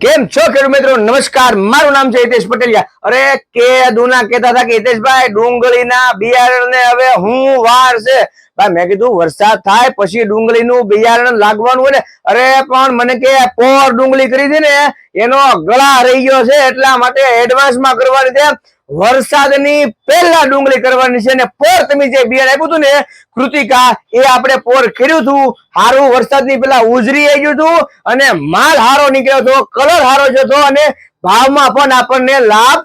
કેમ છો ખેડૂત મિત્રો? નમસ્કાર. મારું નામ છે હિતેશ પટેલિયા. અરે કે દુના કહેતા હતા કે હિતેશભાઈ, ડુંગળીના બિયારણને હવે હું વાર છે. ભાઈ, મેં કીધું વરસાદ થાય પછી ડુંગળીનું બિયારણ લાગવાનું હોય ને, અરે પણ મને કે પોર ડુંગળી કરી હતી ને, એનો ગળા રહી ગયો છે, એટલા માટે એડવાન્સમાં કરવાની છે. વરસાદની પહેલા ડુંગળી કરવાની છે અને પોર તમે જે બિયારણ આપ્યું હતું ને, કૃતિકા, એ આપણે પોર કર્યું હતું. હારું, વરસાદની પેલા ઉજરી આવી ગયું હતું અને માલ હારો નીકળ્યો હતો, કલર હારો જતો અને ભાવમાં પણ આપણને લાભ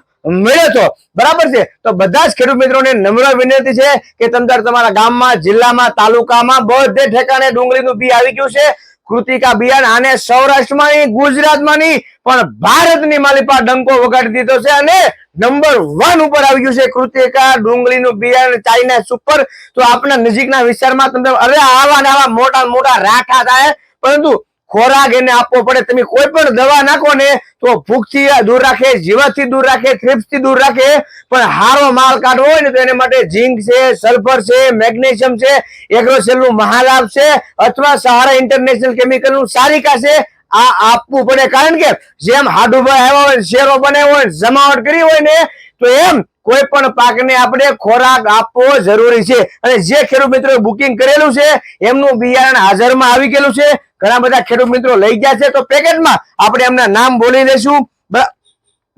બરાબર છે? તો બધા જ ખેડૂત મિત્રોને નમ્ર વિનંતી છે કે તમે તમારા ગામમાં, જિલ્લામાં, તાલુકામાં બધે ઠેકાણે ડુંગળીનું બી આવી ગયું છે. કૃતિકા બિયારણ આને સૌરાષ્ટ્રમાં નહીં ગુજરાતમાં નહીં પણ ભારતની માલિપા ડંકો વગાડી દીધો છે અને નંબર વન ઉપર આવી ગયું છે કૃતિકા, ડુંગળીનું બિયારણ, ચાઇના સુપર. તો આપણા નજીકના વિસ્તારમાં તમને અરે આવા ને આવા મોટા મોટા રાઠા થાય. પરંતુ ખોરાક એને આપવો પડે. તમે કોઈ પણ દવા નાખો ને તો ભૂખથી દૂર રાખે, જીવાતથી દૂર રાખે, થ્રિપ્સથી દૂર રાખે. પણ હારો માલ કાઢવો હોય ને તો એને માટે ઝીંક છે, સલ્ફર છે, મેગ્નેશિયમ છે, એગ્રોસેલનું મહાલાભ છે. અથવા સહારા ઇન્ટરનેશનલ કેમિકલનું સારિકા છે. આ આપવું પડે. કારણ કે જેમ હાડુભાઈ આવ્યા હોય, શેરો બનાવ્યો હોય, જમાવટ કરી હોય ને, તો એમ કોઈ પણ પાકને આપણે ખોરાક આપવો જરૂરી છે. અને જે ખેડૂત મિત્રો બુકિંગ કરેલું છે, એમનું બિયારણ હાજરમાં આવી ગયેલું છે. ઘણા બધા ખેડૂત મિત્રો લઈ ગયા છે. તો પેકેટમાં આપણે એમના નામ બોલી લઈશું બ-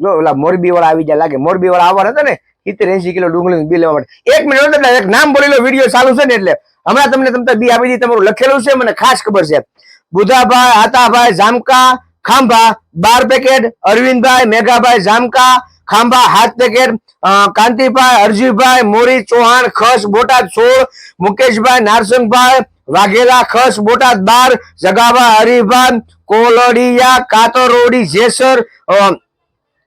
જો ઓલા મોરબી વાળા આવી જાય, લાગે મોરબી વાળા આવવાના હતા ને, સિત્તેર એસી કિલો ડુંગળી બી લેવા માટે. એક મિનિટ એટલે નામ બોલી લો, વીડિયો ચાલુ છે ને એટલે. હમણાં તમને તમને બી આપી દીધી તમારું લખેલું છે, મને ખાસ ખબર છે. બુધાભાઈ, આતાભાઈ, જામકા, ખાંભા, બાર પેકેટ, અરવિંદભાઈ, મેઘાભાઈ, જામકા, ખાંભા હાથ પેકેટ કાંતિભાઈ, અરજીભાઈ, મોરી, ચૌહાણ, ખસ, બોટાદ સોળ, મુકેશભાઈ, નારસંગભાઈ, વાઘેલા, ખસ, બોટાદ બાર જગાભાઈ હરિભાઈ, કોલડિયા, કાતરોડી, જેસર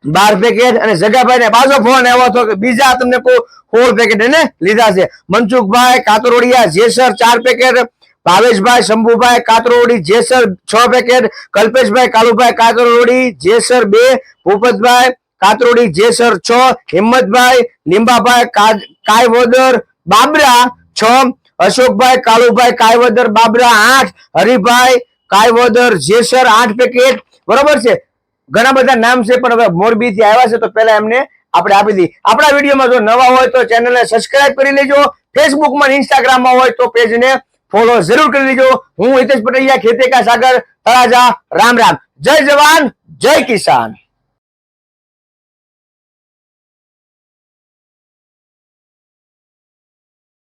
બાર પેકેટ અને જગાભાઈ ને પાછો ફોન આવ્યો હતો કે બીજા તમને કોઈ ફોર પેકેટ એને લીધા છે. મનસુખભાઈ, કાતરોડિયા, જેસર, ચાર પેકેટ ભાવેશભાઈ, શંભુભાઈ, કાતરોડી, જેસર છ પેકેટ કલ્પેશભાઈ, કાલુભાઈ, કાતરોડી, જેસર બે, ભૂપતભાઈ, કાતરોડી, જેસર છ, હિંમતભાઈ, લીંબાભાઈ કાયવોદર બાબરા છ, અશોકભાઈ, કાલુભાઈ, કાયવદર બાબરા આઠ, હરિભાઈ, કાયવોદર જેસર આઠ પેકેટ બરોબર છે? ઘણા બધા નામ છે, પણ હવે મોરબી થી આવ્યા છે, તો પહેલા એમને આપણે આપી દી આપણા વિડીયોમાં જો નવા હોય તો ચેનલને સબસ્ક્રાઇબ કરી લેજો. ફેસબુકમાં ઇન્સ્ટાગ્રામમાં હોય તો પેજને ફોલો જરૂર કરી લેજો. હું હિતેશ પટેલિયા ખેતી કા સાગર, તળાજા, રામ રામ. જય જવાન, જય કિસાન.